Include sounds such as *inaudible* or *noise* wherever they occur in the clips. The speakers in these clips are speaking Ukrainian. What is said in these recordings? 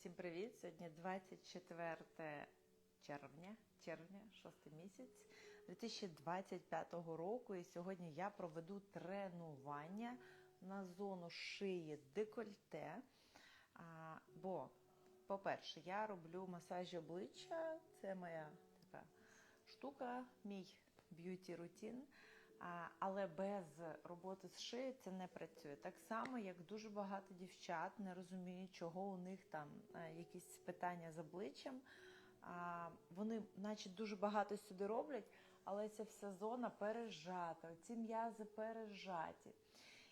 Всім привіт! Сьогодні 24 червня, червня, шостий місяць 2025 року. І сьогодні я проведу тренування на зону шиї декольте. А, бо, по-перше, я роблю масажі обличчя, це моя така штука, мій б'юті рутін. Але без роботи з шиєю це не працює. Так само, як дуже багато дівчат не розуміють, чого у них там е, якісь питання з обличчям. Вони, наче, дуже багато сюди роблять, але ця вся зона пережата, ці м'язи пережаті.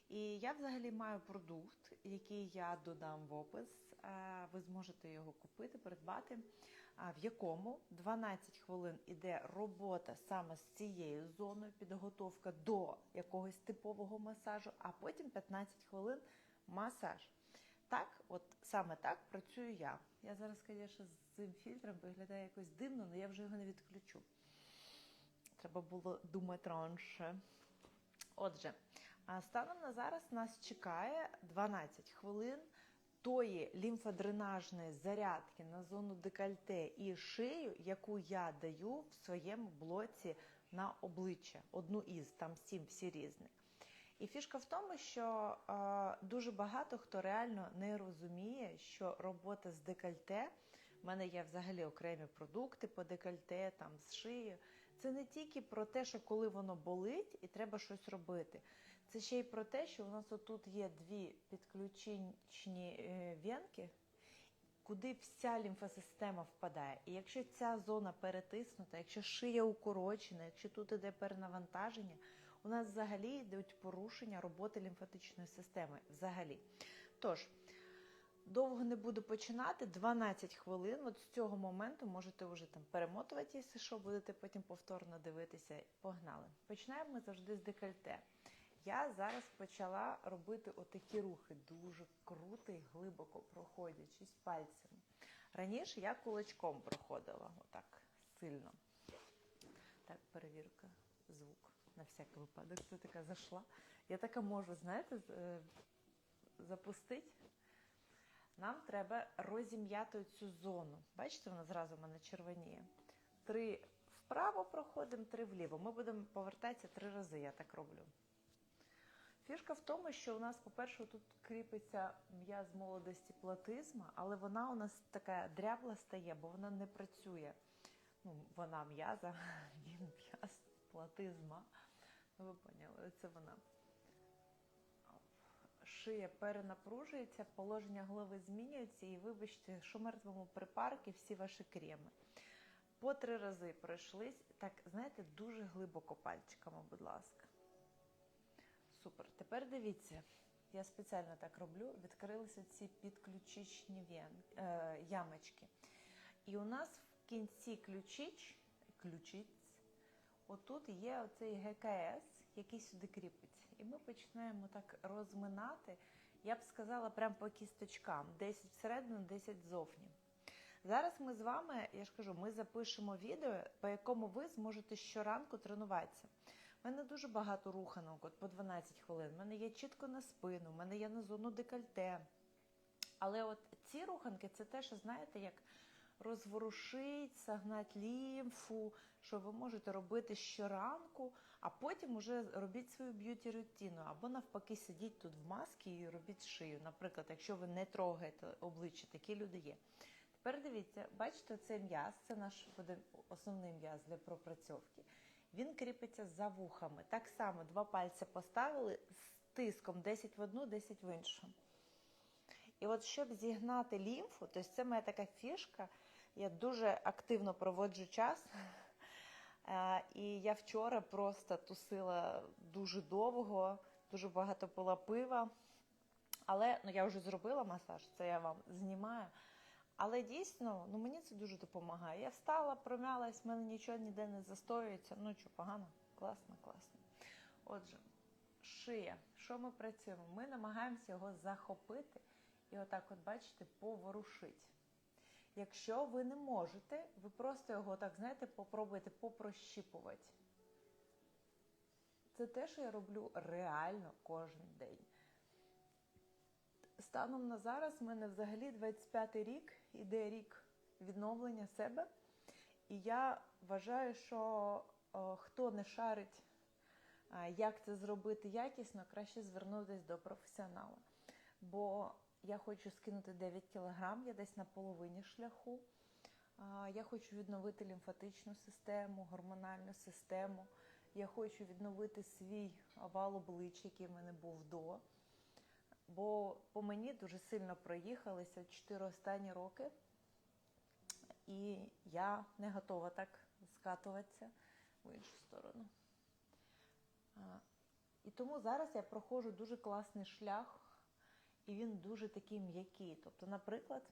І я взагалі маю продукт, який я додам в опис. Е, Ви зможете його купити, придбати, в якому 12 хвилин іде робота саме з цією зоною, підготовка до якогось типового масажу, а потім 15 хвилин масаж. Так, от саме так працюю я. Я зараз, звісно, з цим фільтром виглядає якось дивно, але я вже його не відключу. Треба було думати раніше. Отже, станом на зараз нас чекає 12 хвилин тої лімфодренажної зарядки на зону декольте і шию, яку я даю в своєму блоці на обличчя. Одну із, там сім, всі різні. І фішка в тому, що е, дуже багато хто реально не розуміє, що робота з декольте, в мене є взагалі окремі продукти по декольте, там з шиєю. Це не тільки про те, що коли воно болить і треба щось робити. Це ще й про те, що у нас отут є дві підключичні е, венки, куди вся лімфосистема впадає. І якщо ця зона перетиснута, якщо шия укорочена, якщо тут іде перенавантаження, у нас взагалі йдуть порушення роботи лімфатичної системи. Взагалі. Тож, довго не буду починати, 12 хвилин. От з цього моменту можете вже там перемотувати, якщо що, будете потім повторно дивитися. Погнали. Починаємо ми завжди з декольте. Я зараз почала робити отакі рухи, дуже круто і глибоко проходячись пальцями. Раніше я кулачком проходила, отак сильно. Так, перевірка, звук на всякий випадок. Це така зайшла. Я така можу, знаєте, запустити. Нам треба розім'яти цю зону. Бачите, вона зразу в мене червоніє. Три вправо проходимо, три вліво. Ми будемо повертатися три рази, я так роблю. Фішка в тому, що у нас, по-перше, тут кріпиться м'яз молодості платизма, але вона у нас така дрябла стає, бо вона не працює. Ну, Вона м'яза, *laughs* він м'яз платизма. Ну, ви поняли, це вона. Шия перенапружується, положення голови змінюється, і вибачте, що мертвому припарки всі ваші креми. По три рази пройшлись. Так, знаєте, дуже глибоко пальчиками, будь ласка. Супер. Тепер дивіться, я спеціально так роблю, відкрилися ці підключичні вен, е, ямочки. І у нас в кінці ключич, ключиць, отут є оцей ГКС, який сюди кріпиться. І ми починаємо так розминати, я б сказала, прямо по кісточкам, 10 всередину, 10 зовні. Зараз ми з вами, я ж кажу, ми запишемо відео, по якому ви зможете щоранку тренуватися. Мене дуже багато руханок, от по 12 хвилин. У мене є чітко на спину, у мене є на зону декольте. Але от ці руханки це те, що знаєте, як розворушить, сагнать лімфу, що ви можете робити щоранку, а потім уже робіть свою б'юті рутину, або навпаки, сидіть тут в масці і робіть шию. Наприклад, якщо ви не трогаєте обличчя, такі люди є. Тепер дивіться, бачите, цей м'яз, це наш основний м'яз для пропрацьовки. Він кріпиться за вухами. Так само два пальці поставили з тиском 10 в одну, 10 в іншу. І от щоб зігнати лімфу, тобто це моя така фішка, я дуже активно проводжу час. *laughs* І я вчора просто тусила дуже довго, дуже багато пила пива. Але ну, я вже зробила масаж, це я вам знімаю. Але дійсно, ну мені це дуже допомагає. Я встала, промялась, в мене нічого ніде не застоюється. Ну що, погано? Класно, класно. Отже, шия. Що ми працюємо? Ми намагаємося його захопити і отак, от, бачите, поворушити. Якщо ви не можете, ви просто його так, знаєте, попробуйте попрощіпувати. Це те, що я роблю реально кожен день. Станом на зараз в мене взагалі 25-й рік, іде рік відновлення себе. І я вважаю, що е, хто не шарить, як це зробити якісно, краще звернутися до професіонала. Бо я хочу скинути 9 кілограм, я десь на половині шляху. Я хочу відновити лімфатичну систему, гормональну систему. Я хочу відновити свій овал обличчя, який в мене був до. Бо по мені дуже сильно проїхалися 4 останні роки, і я не готова так скатуватися в іншу сторону. І тому зараз я проходжу дуже класний шлях, і він дуже такий м'який. Тобто, наприклад,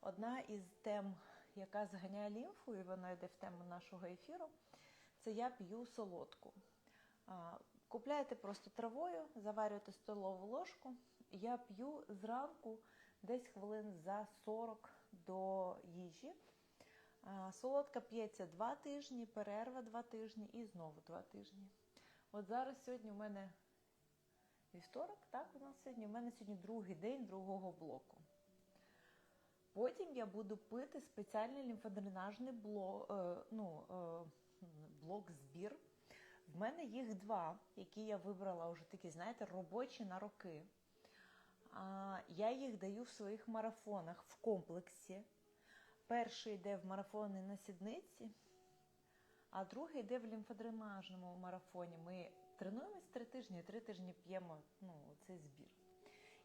одна із тем, яка зганяє лімфу, і вона йде в тему нашого ефіру, це я п'ю солодку. Купляєте просто травою, заварюєте столову ложку. Я п'ю зранку десь хвилин за 40 до їжі. Солодка п'ється 2 тижні, перерва 2 тижні і знову 2 тижні. От зараз сьогодні у мене вівторок, так, у нас сьогодні. У мене сьогодні другий день другого блоку. Потім я буду пити спеціальний лімфодренажний блок, е, ну, е, блок збір. В мене їх два, які я вибрала вже такі, знаєте, робочі на роки. Я їх даю в своїх марафонах в комплексі. Перший йде в марафони на сідниці, а другий йде в лімфодренажному марафоні. Ми тренуємось три тижні, три тижні п'ємо ну, цей збір.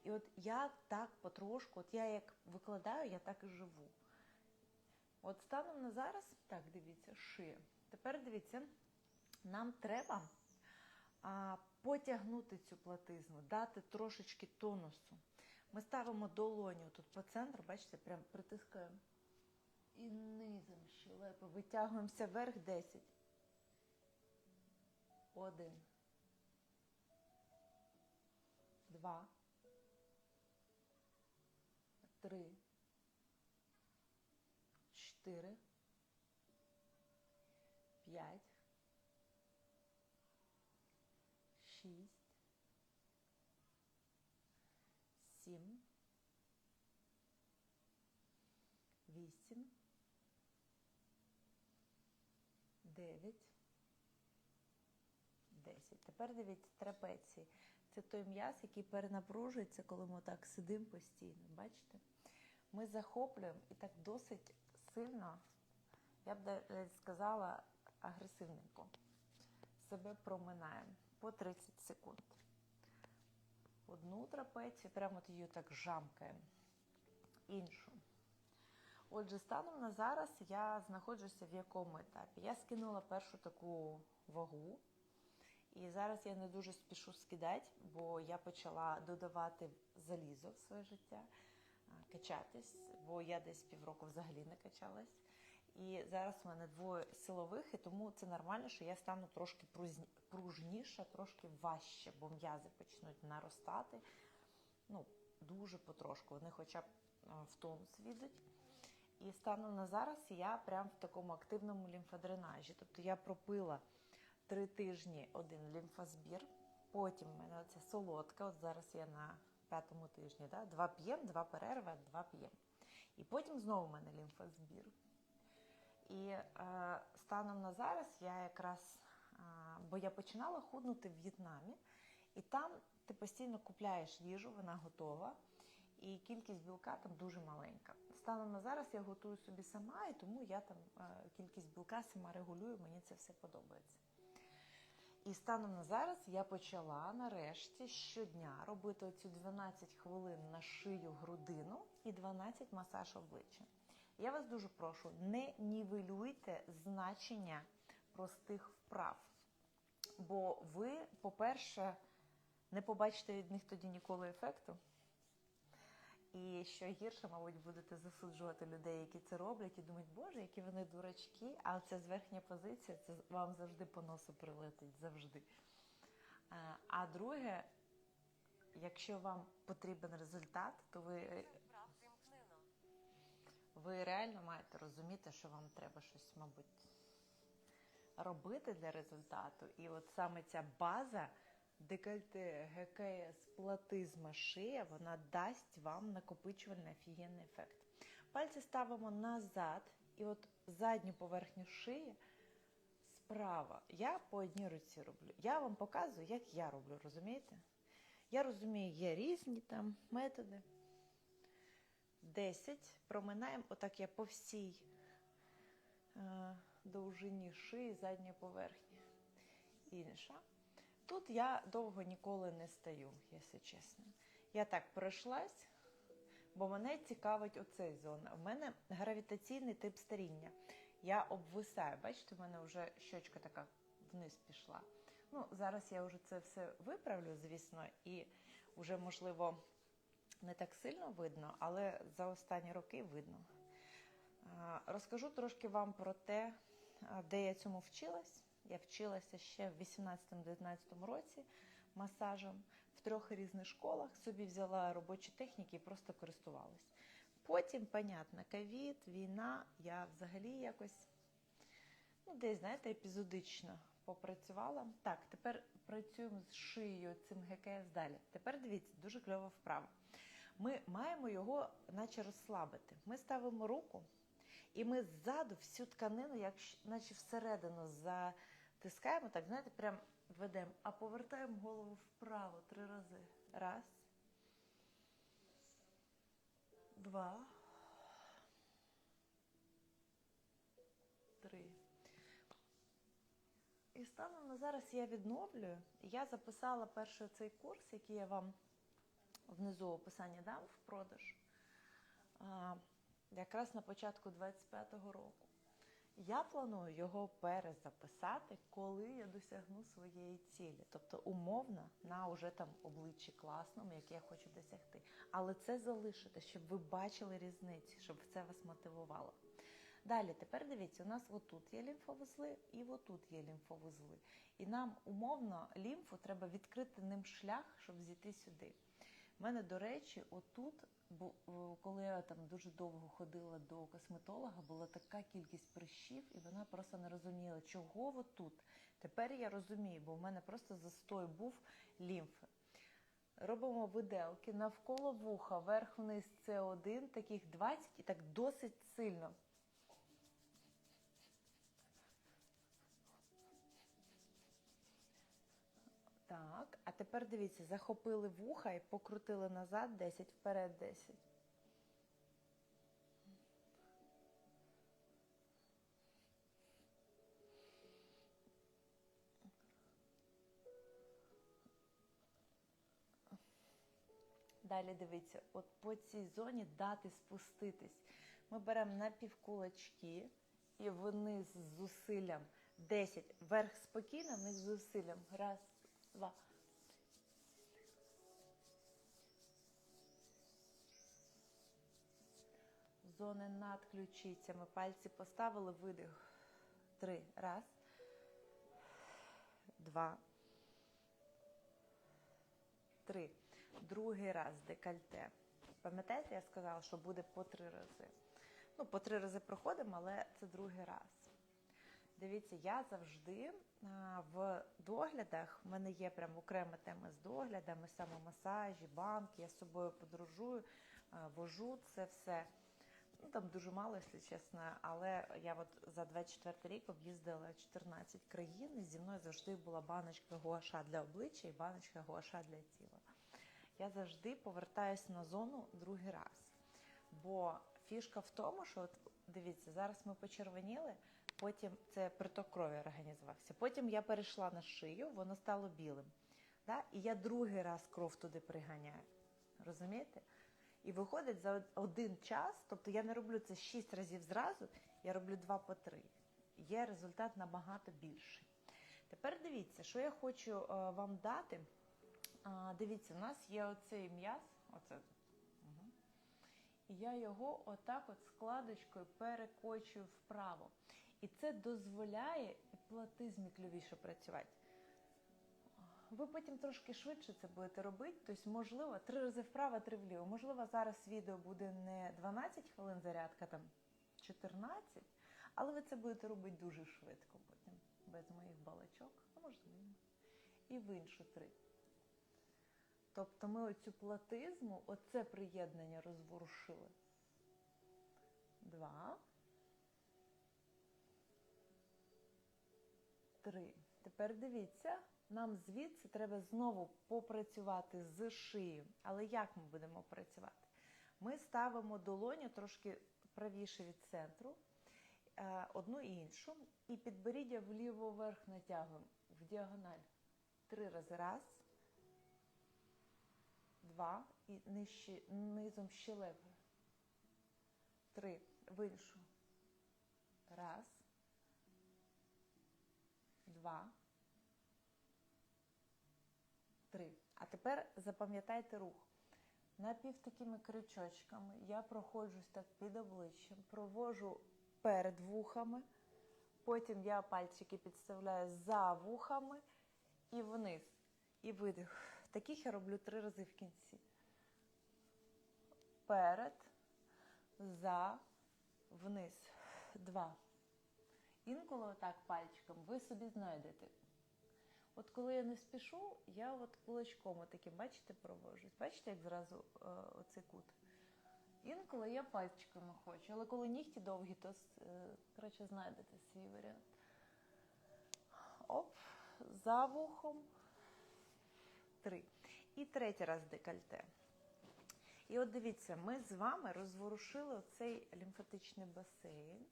І от я так потрошку, от я як викладаю, я так і живу. От станом на зараз, так, дивіться, шия. Тепер дивіться, нам треба а, потягнути цю платизну, дати трошечки тонусу. Ми ставимо долоню тут по центру, бачите, прям притискаємо. І низом щелепи витягуємося вверх 10. Один. Два. Три. Чотири. 9, 10. Тепер дивіться, трапеції. Це той м'яз, який перенапружується, коли ми так сидимо постійно. Бачите? Ми захоплюємо і так досить сильно, я б е, сказала, агресивненько. Себе проминаємо по 30 секунд. Одну трапецію, прямо її так жамкаємо. Іншу. Отже, станом на зараз я знаходжуся в якому етапі? Я скинула першу таку вагу. І зараз я не дуже спішу скидати, бо я почала додавати залізо в своє життя, качатись, бо я десь півроку взагалі не качалась. І зараз в мене двоє силових, і тому це нормально, що я стану трошки пружніша, трошки важче, бо м'язи почнуть наростати. Ну, дуже потрошку. Вони хоча б в тонус відуть. І станом на зараз я прям в такому активному лімфодренажі. Тобто я пропила три тижні один лімфозбір, потім в мене оця солодка, от зараз я на п'ятому тижні, да? два п'єм, два перерва, два п'єм. І потім знову в мене лімфозбір. І е, станом на зараз я якраз, е, бо я починала худнути в В'єтнамі, і там ти постійно купляєш їжу, вона готова, і кількість білка там дуже маленька. Станом на зараз я готую собі сама, і тому я там е, кількість білка сама регулюю, мені це все подобається. І станом на зараз я почала нарешті щодня робити оцю 12 хвилин на шию грудину і 12 масаж обличчя. Я вас дуже прошу, не нівелюйте значення простих вправ. Бо ви, по-перше, не побачите від них тоді ніколи ефекту. І що гірше, мабуть, будете засуджувати людей, які це роблять, і думають, боже, які вони дурачки, а це з верхня позиція, це вам завжди по носу прилетить, завжди. А друге, якщо вам потрібен результат, то ви ви реально маєте розуміти, що вам треба щось, мабуть, робити для результату. І от саме ця база декольте, ГКС, платизма, шия, вона дасть вам накопичувальний офігенний ефект. Пальці ставимо назад, і от задню поверхню шиї справа. Я по одній руці роблю. Я вам показую, як я роблю, розумієте? Я розумію, є різні там методи. 10. Проминаємо, отак я по всій е, довжині шиї, задньої поверхні. Інша. Тут я довго ніколи не стаю, якщо чесно. Я так пройшлась, бо мене цікавить оцей зона. У мене гравітаційний тип старіння. Я обвисаю. Бачите, в мене вже щочка така вниз пішла. Ну, зараз я вже це все виправлю, звісно, і вже, можливо, не так сильно видно, але за останні роки видно. Розкажу трошки вам про те, де я цьому вчилась. Я вчилася ще в 18-19 році масажем в трьох різних школах. Собі взяла робочі техніки і просто користувалась. Потім, понятно, ковід, війна, я взагалі якось ну, десь, знаєте, епізодично попрацювала. Так, тепер працюємо з шиєю цим ГКС далі. Тепер дивіться, дуже кльова вправа. Ми маємо його наче розслабити. Ми ставимо руку, і ми ззаду всю тканину, як, наче всередину затискаємо, так, знаєте, прям ведемо, а повертаємо голову вправо три рази. Раз. Два. Три. І станом на зараз я відновлюю. Я записала перший цей курс, який я вам внизу описання дам в продаж. Якраз на початку 25-го року. Я планую його перезаписати, коли я досягну своєї цілі. Тобто умовно на уже там обличчі класному, яке я хочу досягти. Але це залишити, щоб ви бачили різниці, щоб це вас мотивувало. Далі, тепер дивіться, у нас отут є лімфовузли і отут є лімфовузли. І нам умовно лімфу треба відкрити ним шлях, щоб зійти сюди. У мене, до речі, отут, бо коли я там дуже довго ходила до косметолога, була така кількість прищів, і вона просто не розуміла, чого тут. Тепер я розумію, бо в мене просто застой був лімфи. Робимо виделки навколо вуха, верх-вниз це один, таких 20 і так досить сильно. Тепер дивіться, захопили вуха і покрутили назад 10, вперед 10. Далі дивіться, от по цій зоні дати спуститись. Ми беремо на півкулачки і вниз з зусиллям 10. Вверх спокійно, вниз з зусиллям. Раз, два. Зони над ключицями. Пальці поставили, видих. Три. Раз. Два. Три. Другий раз декольте. Пам'ятаєте, я сказала, що буде по три рази. Ну, по три рази проходимо, але це другий раз. Дивіться, я завжди в доглядах, в мене є прям окрема тема з доглядами, самомасажі, банки, я з собою подорожую, вожу це все. Ну, Там дуже мало, якщо чесно, але я от за 24 рік об'їздила 14 країн, і зі мною завжди була баночка гуаша для обличчя і баночка гуаша для тіла. Я завжди повертаюся на зону другий раз. Бо фішка в тому, що от дивіться, зараз ми почервоніли, потім це приток крові організувався. Потім я перейшла на шию, воно стало білим. Да? І я другий раз кров туди приганяю. Розумієте? І виходить за один час, тобто я не роблю це 6 разів зразу, я роблю 2 по 3. Є результат набагато більший. Тепер дивіться, що я хочу е, вам дати. Дивіться, у нас є оцей м'яз, оце. Угу. І я його отак от складочкою перекочую вправо. І це дозволяє платизмі клювіше працювати. Ви потім трошки швидше це будете робити, тобто, можливо, три рази вправо, три вліво. Можливо, зараз відео буде не 12 хвилин зарядка, там 14, але ви це будете робити дуже швидко потім, без моїх балачок, а можливо. І в іншу три. Тобто ми оцю платизму, оце приєднання розворушили. Два. Три. Тепер дивіться, нам звідси треба знову попрацювати з шиєю. Але як ми будемо працювати? Ми ставимо долоню трошки правіше від центру, е, одну і іншу, і підборіддя вліво вверх натягуємо в діагональ. Три рази. Раз, два і нижче, низом щелепи. Три. В іншу. Раз. Два. Три. А тепер запам'ятайте рух. Напів такими крючочками я проходжусь так під обличчям, провожу перед вухами, потім я пальчики підставляю за вухами і вниз. І видих. Таких я роблю три рази в кінці. Перед, за, вниз. Два. Інколи отак пальчиком ви собі знайдете. От коли я не спішу, я от кулачком отаким, бачите, провожусь. Бачите, як зразу е, оцей кут. Інколи я пальчиками хочу, але коли нігті довгі, то е, краще знайдете свій варіант. Оп, за вухом. Три. І третій раз декольте. І от дивіться, ми з вами розворушили оцей лімфатичний басейн.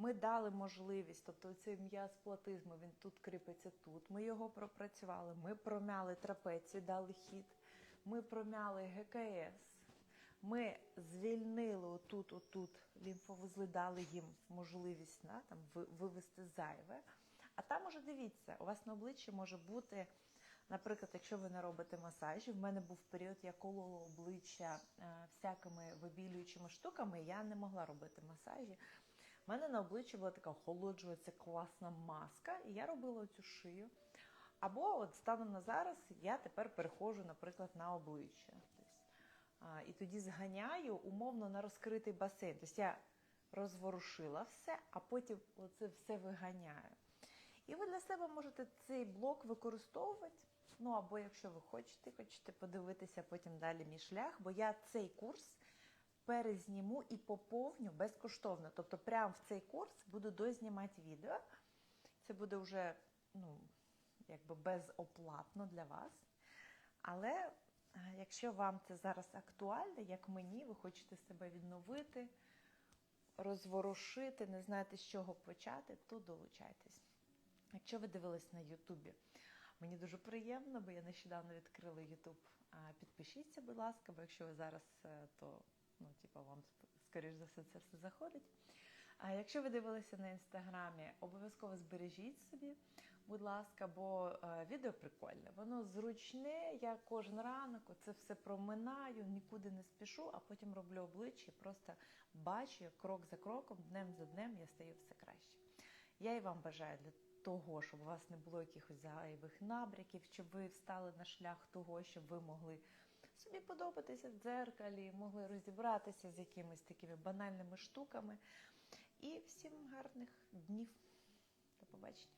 Ми дали можливість, тобто цей м'яз платизму, він тут кріпиться тут. Ми його пропрацювали. Ми промяли трапецію, дали хід. Ми промяли ГКС. Ми звільнили отут, отут лімфовузли, дали їм можливість да, там, вивести зайве. А там уже дивіться, у вас на обличчі може бути, наприклад, якщо ви не робите масажі, в мене був період, я колола обличчя е, всякими вибілюючими штуками, я не могла робити масажі. У мене на обличчі була така охолоджується класна маска, і я робила цю шию. Або от станом на зараз я тепер переходжу, наприклад, на обличчя. Тобто, і тоді зганяю умовно на розкритий басейн. Тобто я розворушила все, а потім оце все виганяю. І ви для себе можете цей блок використовувати. Ну або якщо ви хочете, хочете подивитися потім далі мій шлях, бо я цей курс перезніму і поповню безкоштовно. Тобто, прямо в цей курс буду дознімати відео. Це буде вже ну, якби безоплатно для вас. Але е, якщо вам це зараз актуально, як мені, ви хочете себе відновити, розворушити, не знаєте, з чого почати, то долучайтесь. Якщо ви дивились на Ютубі, мені дуже приємно, бо я нещодавно відкрила Ютуб. Підпишіться, будь ласка, бо якщо ви зараз, е, то ну, типу, вам, скоріш за все, це все заходить. А якщо ви дивилися на інстаграмі, обов'язково збережіть собі, будь ласка, бо е, відео прикольне, воно зручне. Я кожен ранок це все проминаю, нікуди не спішу, а потім роблю обличчя, просто бачу, як крок за кроком, днем за днем я стаю все краще. Я і вам бажаю для того, щоб у вас не було якихось зайвих набряків, щоб ви встали на шлях того, щоб ви могли собі подобатися в дзеркалі, могли розібратися з якимись такими банальними штуками. І всім гарних днів. До побачення.